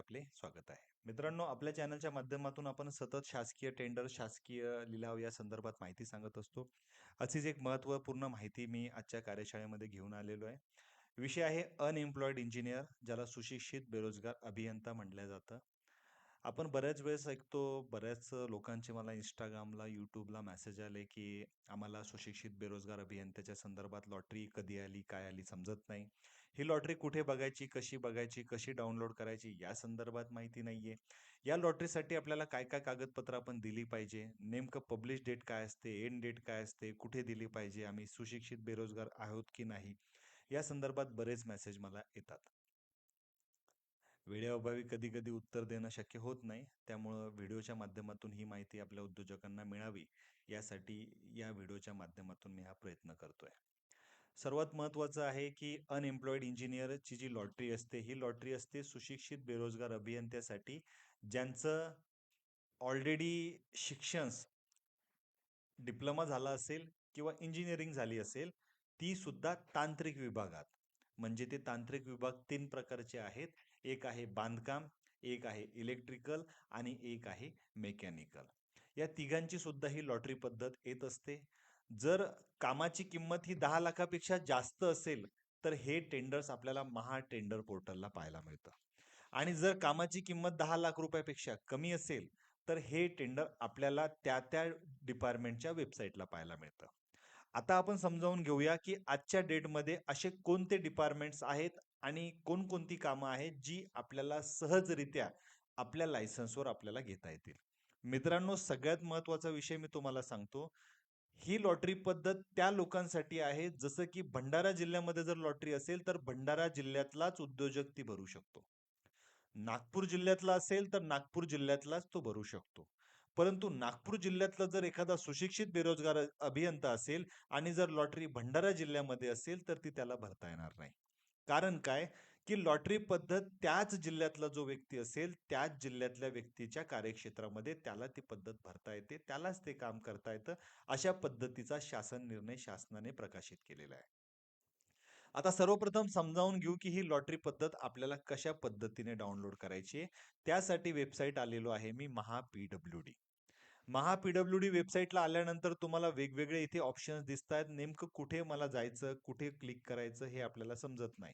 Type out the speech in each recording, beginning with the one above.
आपले स्वागत आहे. मित्रांनो आपल्या चॅनलच्या माध्यमातून आपण सतत शासकीय टेंडर शासकीय लिलाव या संदर्भात माहिती सांगत असतो. अशीच एक महत्त्वपूर्ण माहिती मी आजच्या कार्यशाळेमध्ये घेऊन आलेलो आहे. विषय आहे अनएम्प्लॉईड इंजिनियर ज्याला सुशिक्षित बेरोजगार अभियंता म्हटलं जातं. आपण बऱ्याच वेळेस ऐकतो बऱ्याच लोकांचे मला इंस्टाग्रामला यूट्यूबला मेसेज आले की आम्हाला सुशिक्षित बेरोजगार अभियंत्याच्या संदर्भात लॉटरी कधी आली काय आली समजत नाही. ही लॉटरी कुठे बघायची कशी बघायची कशी डाउनलोड करायची या संदर्भात माहिती नाहीये. या लॉटरीसाठी आपल्याला काय काय कागदपत्र आपण दिली पाहिजे? नेमकं पब्लिश डेट काय असते एंड डेट काय असते कुठे दिली पाहिजे आम्ही सुशिक्षित बेरोजगार आहोत की नाही? या संदर्भात बरेच मेसेज मला येतात. वेळेअभावी कधी कधी उत्तर देणं शक्य होत नाही त्यामुळं व्हिडिओच्या माध्यमातून ही माहिती आपल्या उद्योजकांना मिळावी. यासाठी या व्हिडिओच्या माध्यमातून मी हा प्रयत्न करतोय. सर्वात महत्त्वाचं आहे की अनएम्प्लॉईड इंजिनियरची जी लॉटरी असते ही लॉटरी असते सुशिक्षित बेरोजगार अभियंत्यासाठी ज्यांचं ऑलरेडी शिक्षण डिप्लोमा झाला असेल किंवा इंजिनिअरिंग झाली असेल ती सुद्धा तांत्रिक विभागात. म्हणजे ते तांत्रिक विभाग तीन प्रकारचे आहेत. एक आहे बांधकाम एक आहे इलेक्ट्रिकल आणि एक आहे मेकॅनिकल या तिघांची सुद्धा ही लॉटरी पद्धत येत असते. जर कामाची किंमत ही दहा लाखापेक्षा जास्त असेल तर हे टेंडर्स आपल्याला महा टेंडर पोर्टलला पाहायला मिळतं. आणि जर कामाची किंमत दहा लाख रुपयापेक्षा कमी असेल तर हे टेंडर आपल्याला त्या त्या डिपार्टमेंटच्या वेबसाईटला पाहायला मिळतं. आता आपण समजावून घेऊया की आजच्या डेटमध्ये असे कोणते डिपार्टमेंट्स आहेत आणि कोणकोणती कामं आहेत जी आपल्याला सहजरित्या आपल्या लायसन्सवर आपल्याला घेता येतील. मित्रांनो सगळ्यात महत्त्वाचा विषय मी तुम्हाला सांगतो ही लॉटरी पद्धत त्या लोकांसाठी आहे. जसं की भंडारा जिल्ह्यामध्ये जर लॉटरी असेल तर भंडारा जिल्ह्यातलाच उद्योजक ती भरू शकतो. नागपूर जिल्ह्यातला असेल तर नागपूर जिल्ह्यातलाच तो भरू शकतो. परंतु नागपूर जिल्ह्यातला जर एखादा सुशिक्षित बेरोजगार अभियंता असेल आणि जर लॉटरी भंडारा जिल्ह्यामध्ये असेल तर ती त्याला भरता येणार नाही. कारण काय? की लॉटरी पद्धत त्याच जिल्ह्यातला जो व्यक्ती असेल त्याच जिल्ह्यातल्या व्यक्तीच्या कार्यक्षेत्रामध्ये त्याला ती पद्धत भरता येते त्यालाच ते काम करता येतं अशा पद्धतीचा शासन निर्णय शासनाने प्रकाशित केलेला आहे. आता सर्वप्रथम समजावून घेऊ की ही लॉटरी पद्धत आपल्याला कशा पद्धतीने डाउनलोड करायची त्यासाठी वेबसाईट आलेलो आहे मी Maha P W D. Maha P W D वेबसाईटला आल्यानंतर तुम्हाला वेगवेगळे इथे ऑप्शन्स दिसत आहेत नेमकं कुठे मला जायचं कुठे क्लिक करायचं हे आपल्याला समजत नाही.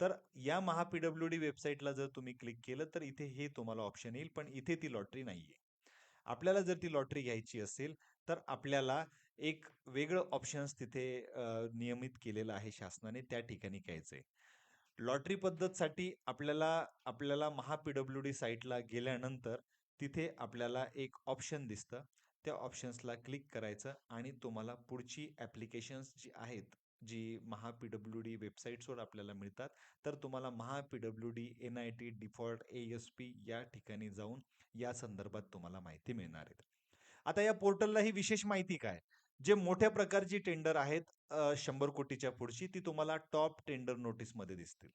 तर या महा पीडब्ल्यू डी वेबसाईटला जर तुम्ही क्लिक केलं तर इथे हे तुम्हाला ऑप्शन येईल पण इथे ती लॉटरी नाहीये. आपल्याला जर ती लॉटरी घ्यायची असेल तर आपल्याला एक वेगळं ऑप्शन्स तिथे नियमित केलेलं आहे शासनाने त्या ठिकाणी घ्यायचंय. लॉटरी पद्धतसाठी आपल्याला आपल्याला महा पीडब्ल्यू डी साईटला गेल्यानंतर तिथे आपल्याला एक ऑप्शन दिसतं. त्या ऑप्शन्सला क्लिक करायचं आणि तुम्हाला पुढची ॲप्लिकेशन्स जी आहेत जी महा पी डब्ल्यू डी वेबसाईट्सवर आपल्याला मिळतात तर तुम्हाला Maha P W D N I T default A S P या ठिकाणी जाऊन या संदर्भात तुम्हाला माहिती मिळणार आहेत. आता या पोर्टलला ही विशेष माहिती काय? जे मोठ्या प्रकारची टेंडर आहेत शंभर कोटीच्या पुढची ती तुम्हाला टॉप टेंडर नोटीसमध्ये दिसतील.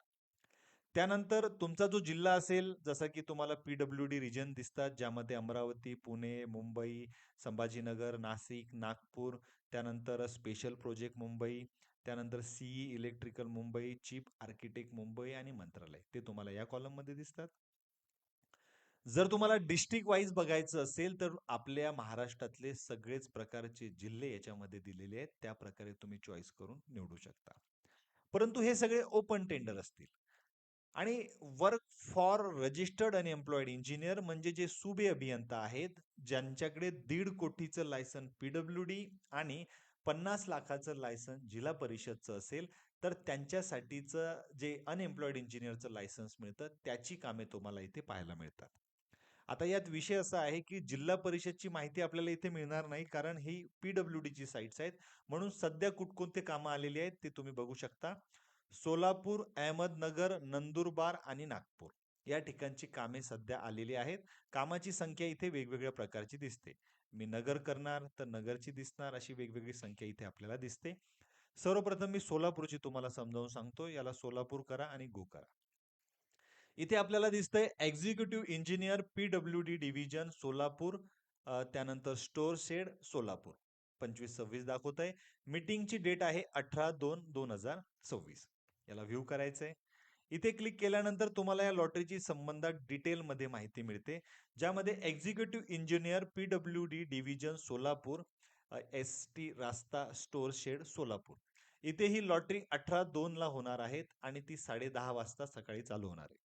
त्यानंतर तुमचा जो जिल्हा असेल जसं की तुम्हाला पीडब्ल्यू डी रिजन दिसतात ज्यामध्ये अमरावती पुणे मुंबई संभाजीनगर नाशिक नागपूर त्यानंतर स्पेशल प्रोजेक्ट मुंबई त्यानंतर C E electrical Mumbai chief architect Mumbai आणि मंत्रालय. ते तुम्हाला या कॉलममध्ये दिसतात. जर तुम्हाला डिस्ट्रिक्ट वाईज बघायचं असेल तर आपल्या महाराष्ट्रातले सगळेच प्रकारचे जिल्हे याच्यामध्ये दिलेले आहेत. त्या प्रकारे तुम्ही चॉईस करून निवडू शकता. परंतु हे सगळे ओपन टेंडर असतील. आणि work for registered unemployed engineer म्हणजे जे सुबे अभियंता आहेत ज्यांच्याकडे दीड कोटीचं लायसन पीडब्ल्यू डी आणि पन्नास लाखाचं लायसन जिल्हा परिषदचं असेल तर त्यांच्यासाठीचं जे अनएम्प्लॉईड इंजिनियरचं लायसन्स मिळतं त्याची कामे तुम्हाला इथे पाहायला मिळतात. आता यात विषय असा आहे की जिल्हा परिषदची माहिती आपल्याला इथे मिळणार नाही कारण ही पीडब्ल्यू ची साईट्स आहेत. म्हणून सध्या कुठकोणते कामं आलेली आहेत ते तुम्ही बघू शकता. सोलापूर अहमदनगर नंदुरबार आणि नागपूर. या ठिकाणची कामे सध्या आलेली आहेत. कामाची संख्या इथे वेगवेगळ्या प्रकारची दिसते. मी नगर करणार तर नगरची दिसणार अशी वेगवेगळी संख्या इथे आपल्याला दिसते. सर्वप्रथम मी सोलापूरची तुम्हाला समजावून सांगतो. याला सोलापूर करा आणि गो करा. इथे आपल्याला दिसतंय executive engineer P W D division Solapur त्यानंतर स्टोर शेड सोलापूर. पंचवीस सव्वीस दाखवत आहे मीटिंगची डेट आहे अठरा दोन दोन हजार सव्वीस. याला व्ह्यू करायचंय. इथे क्लिक केल्यानंतर तुम्हाला या लॉटरीची संबंधात डिटेलमध्ये माहिती मिळते ज्यामध्ये executive engineer P W D division Solapur S T रास्ता स्टोर शेड सोलापूर. इथे ही लॉटरी अठरा दोनला होणार आहेत आणि ती साडे दहा वाजता सकाळी चालू होणार आहे.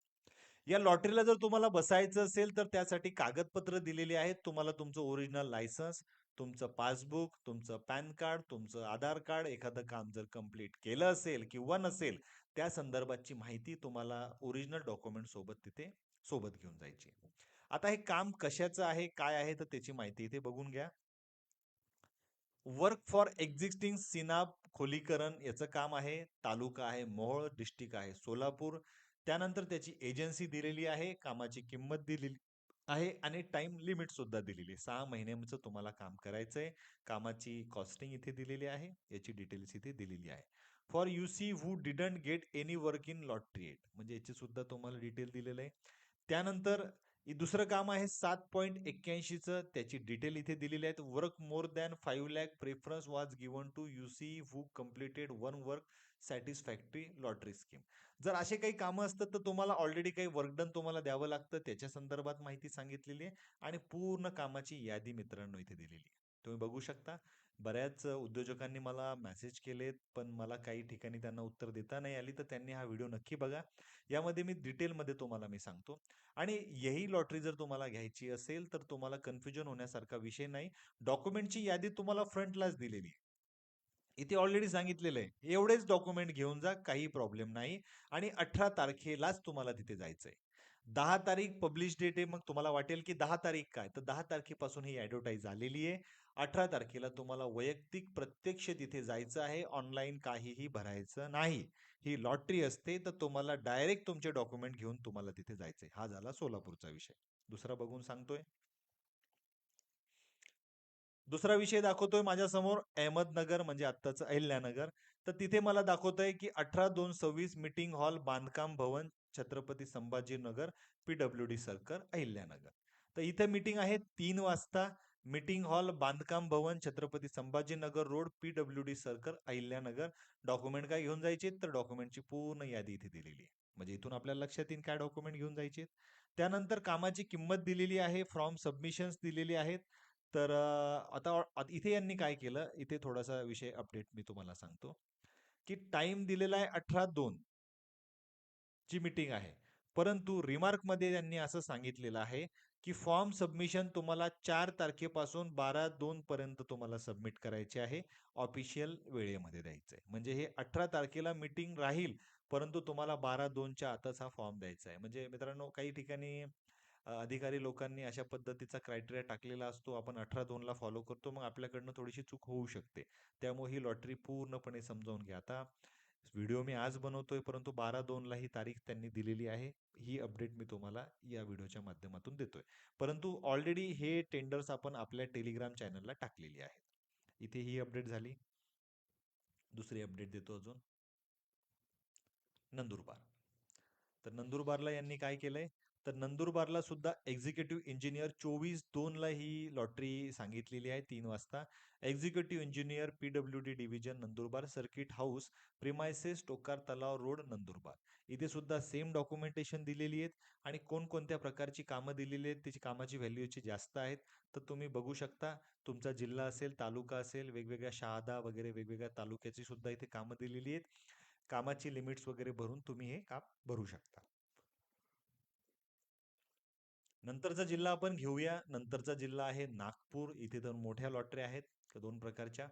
या लॉटरीला जर तुम्हाला बसायचं असेल तर त्यासाठी कागदपत्र दिलेली आहेत. तुम्हाला तुमचं ओरिजिनल लायसन्स तुमचं पासबुक तुमचं पॅन कार्ड तुमचं आधार कार्ड एखादं काम जर कंप्लीट केलं असेल किंवा नसेल त्या संदर्भातची माहिती तुम्हाला ओरिजिनल डॉक्युमेंट सोबत तिथे सोबत घेऊन जायची. आता हे काम कशाचं आहे काय आहे तर त्याची माहिती इथे बघून घ्या. वर्क फॉर एक्झिस्टिंग सिनाब खोलीकरण याचं काम आहे. तालुका आहे मोहोळ डिस्ट्रिक्ट आहे सोलापूर. त्यानंतर त्याची एजन्सी दिलेली आहे कामाची किंमत दिलेली आहे आणि टाइम लिमिट सुद्धा दिलेली आहे. सहा महिन्यांचं तुम्हाला काम करायचंय. कामाची कॉस्टिंग इथे दिलेली आहे. याची डिटेल्स इथे दिलेली आहे. For U C who didn't get any work in lottery at म्हणजे याची सुद्धा तुम्हाला डिटेल दिलेलं आहे. त्यानंतर दुसरं काम आहे सात पॉईंट एक्क्याऐंशीचं त्याची डिटेल इथे दिलेली आहेत work more than five lakh preference was given to U C who completed one work satisfactory lottery scheme जर असे काही कामं असतात तर तुम्हाला ऑलरेडी काही वर्कडन तुम्हाला द्यावं लागतं. त्याच्या संदर्भात माहिती सांगितलेली आहे. आणि पूर्ण कामाची यादी मित्रांनो इथे दिलेली आहे. तुम्ही बघू शकता. बऱ्याच उद्योजकांनी मला मेसेज केलेत पण मला काही ठिकाणी त्यांना उत्तर देता नाही आली तर त्यांनी हा व्हिडिओ नक्की बघा. यामध्ये मी डिटेलमध्ये तुम्हाला मी सांगतो. आणि यही लॉटरी जर तुम्हाला घ्यायची असेल तर तुम्हाला कन्फ्युजन होण्यासारखा विषय नाही. डॉक्युमेंटची यादी तुम्हाला फ्रंटलाच दिलेली आहे. इथे ऑलरेडी सांगितलेलं आहे. एवढेच डॉक्युमेंट घेऊन जा काही प्रॉब्लेम नाही. आणि अठरा तारखेलाच तुम्हाला तिथे जायचंय. दहा तारीख पब्लिश डेट आहे मग तुम्हाला वाटेल की दहा तारीख काय? तर दहा तारखेपासून ही ॲडव्हर्टाईज आलेली आहे. अठरा तारखेला तुम्हाला वैयक्तिक प्रत्यक्ष तिथे जायचं आहे. ऑनलाईन काहीही भरायचं नाही. ही लॉटरी असते तर तुम्हाला डायरेक्ट तुमचे डॉक्युमेंट घेऊन तुम्हाला तिथे जायचंय. हा झाला सोलापूरचा विषय. दुसरा बघून सांगतोय. दुसरा विषय दाखवतोय माझ्यासमोर अहमदनगर म्हणजे आत्ताचं अहिल्यानगर. तर तिथे मला दाखवतंय की अठरा दोन सव्वीस meeting hall Bandhkam Bhavan Chhatrapati Sambhajinagar P W D circle Ahilyanagar. तर इथे मीटिंग आहे तीन वाजता. Meeting hall Bandhkam Bhavan Chhatrapati Sambhajinagar road P W D circle Ahilyanagar. Document काय घेऊन जायचे तर डॉक्युमेंटची पूर्ण यादी इथे दिलेली आहे. म्हणजे इथून आपल्याला लक्षात येईल काय डॉक्युमेंट घेऊन जायचे त्यानंतर कामाची किंमत दिलेली आहे फ्रॉम सबमिशन्स दिलेली आहेत. तर आता इथे यांनी काय केलं? इथे थोडासा विषय अपडेट मी तुम्हाला सांगतो. की टाइम दिलेला आहे अठरा दोन ची मीटिंग आहे. परंतु रिमार्कमध्ये त्यांनी असं सांगितलेलं आहे की फॉर्म सबमिशन तुम्हाला चार तारखेपासून बारा दोन पर्यंत तुम्हाला सबमिट करायचे आहे. ऑफिशियल वेळेमध्ये द्यायचं आहे म्हणजे हे अठरा तारखेला मीटिंग राहील परंतु तुम्हाला बारा दोनच्या आतच हा फॉर्म द्यायचा आहे. म्हणजे मित्रांनो काही ठिकाणी अधिकारी लोकांनी अशा पद्धतीचा क्रायटेरिया टाकलेला असतो. आपण अठरा दोनला फॉलो करतो. मग आपल्याकडनं थोडीशी चूक होऊ शकते. त्यामुळे ही लॉटरी पूर्णपणे समजावून घ्या. आता व्हिडिओ मी आज बनवतोय परंतु बारा दोनला ही तारीख त्यांनी दिलेली आहे. ही अपडेट मी तुम्हाला या व्हिडिओच्या माध्यमातून देतोय. परंतु ऑलरेडी हे टेंडर्स आपण आपल्या टेलिग्राम चॅनलला टाकलेली आहेत. इथे ही अपडेट झाली. दुसरी अपडेट देतो अजून. नंदुरबार. तर नंदुरबारला यांनी काय केलंय? तर नंदुरबारला सुद्धा एक्झिक्युटिव्ह इंजिनियर चोवीस दोनला ही लॉटरी सांगितलेली आहे तीन वाजता. Executive engineer P W D division Nandurbar circuit house premises Tokar Talav road Nandurbar. इथे सुद्धा सेम डॉक्युमेंटेशन दिलेली आहेत आणि कोणकोणत्या प्रकारची कामं दिलेली आहेत त्याची कामाची व्हॅल्यूची जास्त आहेत. तर तुम्ही बघू शकता तुमचा जिल्हा असेल तालुका असेल वेगवेगळ्या शहादा वगैरे वेगवेगळ्या तालुक्याची सुद्धा इथे कामं दिलेली आहेत. कामाची लिमिट्स वगैरे भरून तुम्ही हे काम भरू शकता. नंतरचा जिल्हा आपण घेऊया. नंतरचा जिल्हा आहे नागपूर. इथे तर मोठ्या लॉटरी आहेत. दोन प्रकारच्या.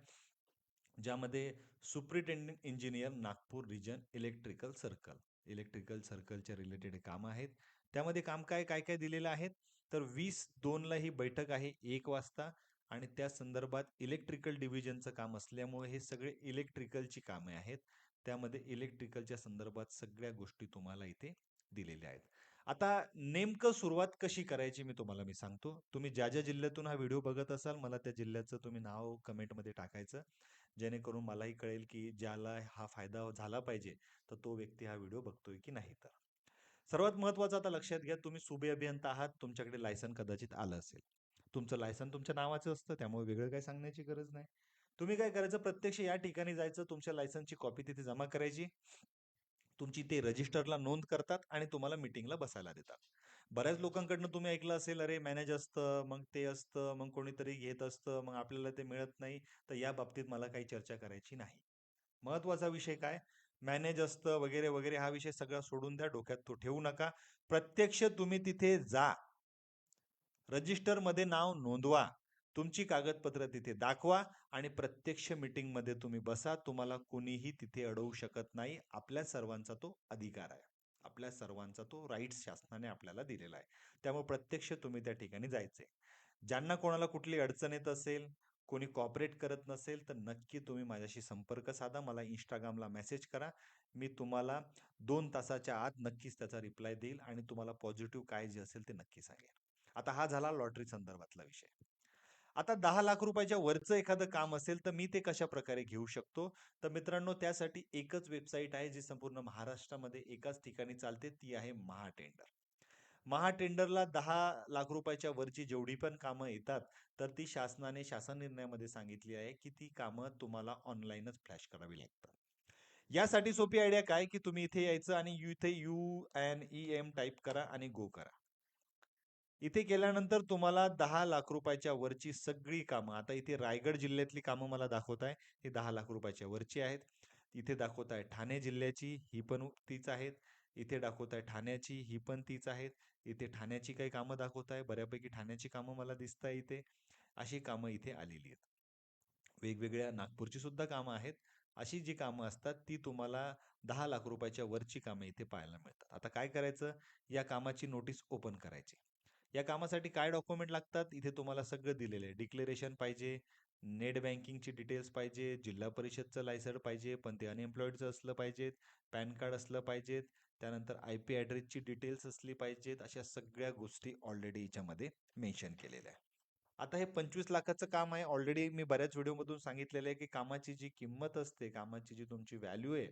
ज्यामध्ये superintending engineer Nagpur region electrical circle electrical सर्कलच्या रिलेटेड काम आहेत. त्यामध्ये काम काय काय काय दिलेलं आहेत तर वीस दोनला ही बैठक आहे एक वाजता. आणि त्या संदर्भात इलेक्ट्रिकल डिव्हिजनचं काम असल्यामुळे हे सगळे इलेक्ट्रिकलची कामे आहेत. त्यामध्ये इलेक्ट्रिकलच्या संदर्भात सगळ्या गोष्टी तुम्हाला इथे दिलेल्या आहेत. आता नेमकं सुरुवात कशी करायची मी तुम्हाला मी सांगतो. तुम्ही ज्या ज्या जिल्ह्यातून हा व्हिडिओ बघत असाल मला त्या जिल्ह्याचं तुम्ही नाव कमेंटमध्ये टाकायचं. जेणेकरून मलाही कळेल की ज्याला हा फायदा झाला पाहिजे तर तो व्यक्ती हा व्हिडिओ बघतोय की नाही तर. सर्वात महत्वाचं आता लक्षात घ्या तुम्ही सुबे अभियंता आहात तुमच्याकडे लायसन कदाचित आलं असेल. तुमचं लायसन तुमच्या नावाचं असतं त्यामुळे वेगळं काही सांगण्याची गरज नाही. तुम्ही काय करायचं प्रत्यक्ष या ठिकाणी जायचं तुमच्या लायसनची कॉपी तिथे जमा करायची. तुमची ते रजिस्टरला नोंद करतात आणि तुम्हाला मीटिंगला बसायला देतात. बऱ्याच लोकांकडनं तुम्ही ऐकलं असेल, "अरे मॅनेज असतं, मग ते असतं, मग कोणीतरी घेत असतं, मग आपल्याला ते मिळत नाही." तर या बाबतीत मला काही चर्चा करायची नाही. महत्त्वाचा विषय काय? मॅनेज असतं वगैरे, वगैरे हा विषय सगळा सोडून द्या. डोक्यात तो ठेवू नका. प्रत्यक्ष तुम्ही तिथे जा. रजिस्टरमध्ये नाव नोंदवा. तुमची कागदपत्र तिथे दाखवा आणि प्रत्यक्ष मीटिंगमध्ये तुम्ही बसा. तुम्हाला कोणीही तिथे अडवू शकत नाही. आपल्या सर्वांचा तो अधिकार आहे. आपल्या सर्वांचा तो राईट्स शासनाने आपल्याला दिलेला आहे. त्यामुळे प्रत्यक्ष तुम्ही त्या ठिकाणी जायचे ज्यांना कोणाला कुठली अडचण येत असेल, कोणी कॉपरेट करत नसेल, तर नक्की तुम्ही माझ्याशी संपर्क साधा. मला इंस्टाग्रामला मेसेज करा. मी तुम्हाला दोन तासाच्या आत नक्कीच त्याचा रिप्लाय देईल आणि तुम्हाला पॉझिटिव्ह काय जे असेल ते नक्की सांगेल. आता हा झाला लॉटरी संदर्भातला विषय. आता दहा लाख रुपयाच्या वरचं एखादं काम असेल, तर मी ते कशा प्रकारे घेऊ शकतो? तर मित्रांनो त्यासाठी एकच वेबसाईट आहे जी संपूर्ण महाराष्ट्रामध्ये एकाच ठिकाणी चालते, ती आहे महाटेंडर. महाटेंडरला दहा लाख रुपयाच्या वरची जेवढी पण कामं येतात, तर ती शासनाने शासन निर्णयामध्ये सांगितली आहे, की ती कामं तुम्हाला ऑनलाईनच फ्लॅश करावी लागतात. यासाठी सोपी आयडिया काय, की तुम्ही इथे यायचं आणि इथे यू-एन-ई-एम टाईप करा आणि गो करा. इथे केल्यानंतर तुम्हाला दहा लाख रुपयाच्या वरची सगळी कामं आता इथे रायगड जिल्ह्यातली कामं मला दाखवत आहे. ती दहा लाख रुपयाच्या वरची आहेत. इथे दाखवत आहे ठाणे जिल्ह्याची, ही पण तीच आहेत. इथे दाखवत आहे ठाण्याची, ही पण तीच आहेत. इथे ठाण्याची काही कामं दाखवत आहे. बऱ्यापैकी ठाण्याची कामं मला दिसत आहे इथे. अशी कामं इथे आलेली आहेत. वेगवेगळ्या नागपूरची सुद्धा कामं आहेत. अशी जी कामं असतात ती तुम्हाला दहा लाख रुपयाच्या वरची कामं इथे पाहायला मिळतात. आता काय करायचं? या कामाची नोटीस ओपन करायची. या कामासाठी काय डॉक्युमेंट लागतात? इथे तुम्हाला सगळं दिलेलं आहे. डिक्लेरेशन पाहिजे, नेट बँकिंगची डिटेल्स पाहिजे, जिल्हा परिषदचं लायसन पाहिजे, पण ते अनएम्प्लॉईडचं असलं पाहिजेत, पॅन कार्ड असलं पाहिजेत, त्यानंतर आय-पी ॲड्रेसची डिटेल्स असली पाहिजेत. अशा सगळ्या गोष्टी ऑलरेडी याच्यामध्ये मेन्शन केलेल्या आहे. आता हे 25 लाखाचं काम आहे. ऑलरेडी मी बऱ्याच व्हिडिओमधून सांगितलेलं आहे, की कामाची जी किंमत असते, कामाची जी तुमची व्हॅल्यू आहे,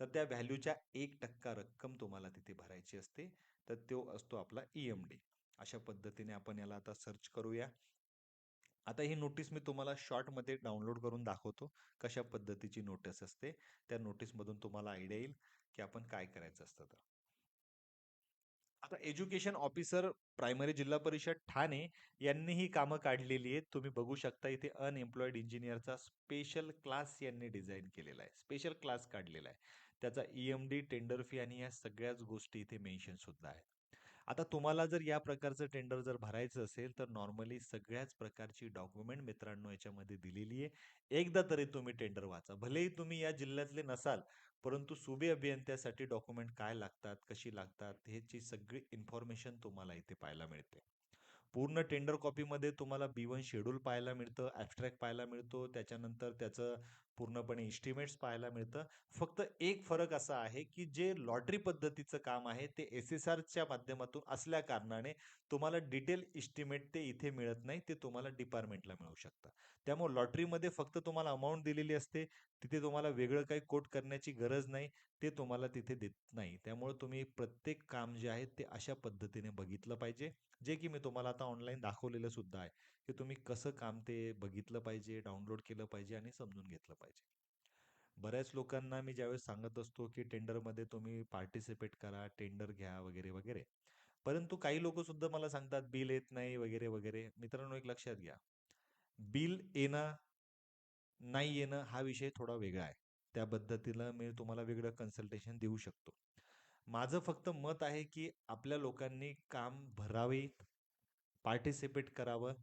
तर त्या व्हॅल्यूच्या एक टक्का रक्कम तुम्हाला तिथे भरायची असते. तर तो असतो आपला ई-एम-डी. अशा पद्धतीने आपण याला आता सर्च करूया. आता ही नोटीस मी तुम्हाला शॉर्टमध्ये डाउनलोड करून दाखवतो. कशा पद्धतीची नोटीस असते. त्या नोटीसमधून तुम्हाला आयडिया येईल, की आपण काय करायचं असतं तर. आता एज्युकेशन ऑफिसर प्रायमरी जिल्हा परिषद ठाणे यांनी ही कामं काढलेली आहेत. तुम्ही बघू शकता इथे अनएम्प्लॉईड इंजिनियरचा स्पेशल क्लास यांनी डिझाईन केलेला आहे. स्पेशल क्लास काढलेला आहे. त्याचा ई-एम-डी, टेंडर फी आणि या सगळ्याच गोष्टी इथे मेन्शन सुद्धा आहेत. आता तुम्हाला जर या प्रकारचं टेंडर जर भरायचं असेल, तर नॉर्मली सगळ्याच प्रकारची डॉक्युमेंट मित्रांनो याच्यामध्ये दिलेली आहे. एकदा तरी तुम्ही टेंडर वाचा. भलेही तुम्ही या जिल्ह्यातले नसाल, परंतु सुबे अभियंत्यासाठी डॉक्युमेंट काय लागतात, कशी लागतात, ह्याची सगळी इन्फॉर्मेशन तुम्हाला इथे पाहायला मिळते. पूर्ण टेंडर कॉपीमध्ये तुम्हाला बी वन शेड्यूल पाहायला मिळतं, ॲबस्ट्रॅक्ट पाहायला मिळतो. त्याच्यानंतर त्याचं पूर्णपणे इस्टिमेट्स पाहायला मिळतं. फक्त एक फरक असा आहे, की जे लॉटरी पद्धतीचं काम आहे, ते एस-एस-आरच्या माध्यमातून असल्या कारणाने तुम्हाला डिटेल इस्टिमेट ते इथे मिळत नाही. ते तुम्हाला डिपार्टमेंटला मिळू शकतं. त्यामुळे लॉटरीमध्ये फक्त तुम्हाला अमाऊंट दिलेली असते. तिथे तुम्हाला वेगळं काही कोट करण्याची गरज नाही. ते तुम्हाला तिथे देत नाही. त्यामुळे तुम्ही प्रत्येक काम जे आहे ते अशा पद्धतीने बघितलं पाहिजे. जे की मी तुम्हाला आता ऑनलाईन दाखवलेलं सुद्धा आहे, की तुम्ही कसं काम ते बघितलं पाहिजे, डाउनलोड केलं पाहिजे आणि समजून घेतलं पाहिजे. बऱ्याच लोकांना मी ज्यावेळेस सांगत असतो, की टेंडरमध्ये तुम्ही पार्टिसिपेट करा, टेंडर घ्या वगैरे, वगैरे. परंतु काही लोक सुद्धा मला सांगतात बिल येत नाही वगैरे, वगैरे. मित्रांनो एक लक्षात घ्या. बिल येणं, नाही येणं हा विषय थोडा वेगळा आहे. त्या पद्धतीला मी तुम्हाला वेगळं कन्सल्टेशन देऊ शकतो. माझं फक्त मत आहे, की आपल्या लोकांनी काम भरावे, पार्टिसिपेट करावं.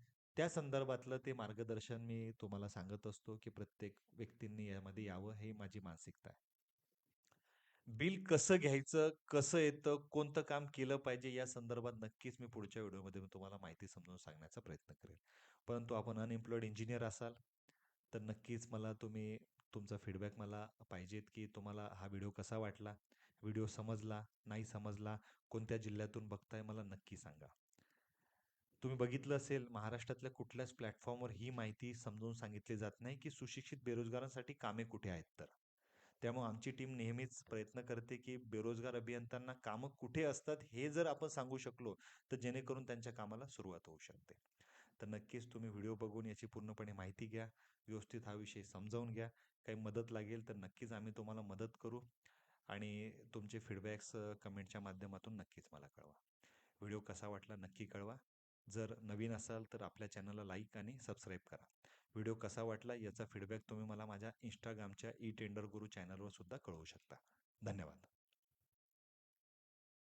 त्या संदर्भातलं ते मार्गदर्शन मी तुम्हाला सांगत असतो, की प्रत्येक व्यक्तींनी यामध्ये यावं, हे माझी मानसिकता आहे. बिल कसं घ्यायचं, कसं येतं, कोणतं काम केलं पाहिजे या संदर्भात नक्कीच मी पुढच्या व्हिडिओमध्ये मी तुम्हाला माहिती समजून सांगण्याचा प्रयत्न करेन. परंतु आपण अनएम्प्लॉईड इंजिनियर असाल, तर नक्कीच मला तुम्ही तुमचा फीडबॅक मला पाहिजेत, की तुम्हाला हा व्हिडिओ कसा वाटला? व्हिडिओ समजला, नाही समजला, कोणत्या जिल्ह्यातून बघताय मला नक्की सांगा. तुम्ही बघितलं असेल महाराष्ट्रातल्या कुठल्याच प्लॅटफॉर्मवर ही माहिती समजून सांगितली जात नाही, की सुशिक्षित बेरोजगारांसाठी कामे कुठे आहेत तर. त्यामुळे आमची टीम नेहमीच प्रयत्न करते, की बेरोजगार अभियंत्यांना कामं कुठे असतात हे जर आपण सांगू शकलो, तर जेणेकरून त्यांच्या कामाला सुरुवात होऊ शकते. तर नक्कीच तुम्ही व्हिडिओ बघून याची पूर्णपणे माहिती घ्या. व्यवस्थित हा विषय समजावून घ्या. काही मदत लागेल तर नक्कीच आम्ही तुम्हाला मदत करू. आणि तुमचे फीडबॅक्स कमेंटच्या माध्यमातून नक्कीच मला कळवा व्हिडिओ कसा वाटला नक्की कळवा जर नवीन असाल तर आपल्या चॅनलला लाईक आणि सबस्क्राईब करा. व्हिडिओ कसा वाटला याचा फीडबॅक तुम्ही मला माझ्या इंस्टाग्रामच्या ई टेंडर गुरु चॅनलवर सुद्धा कळवू शकता. धन्यवाद.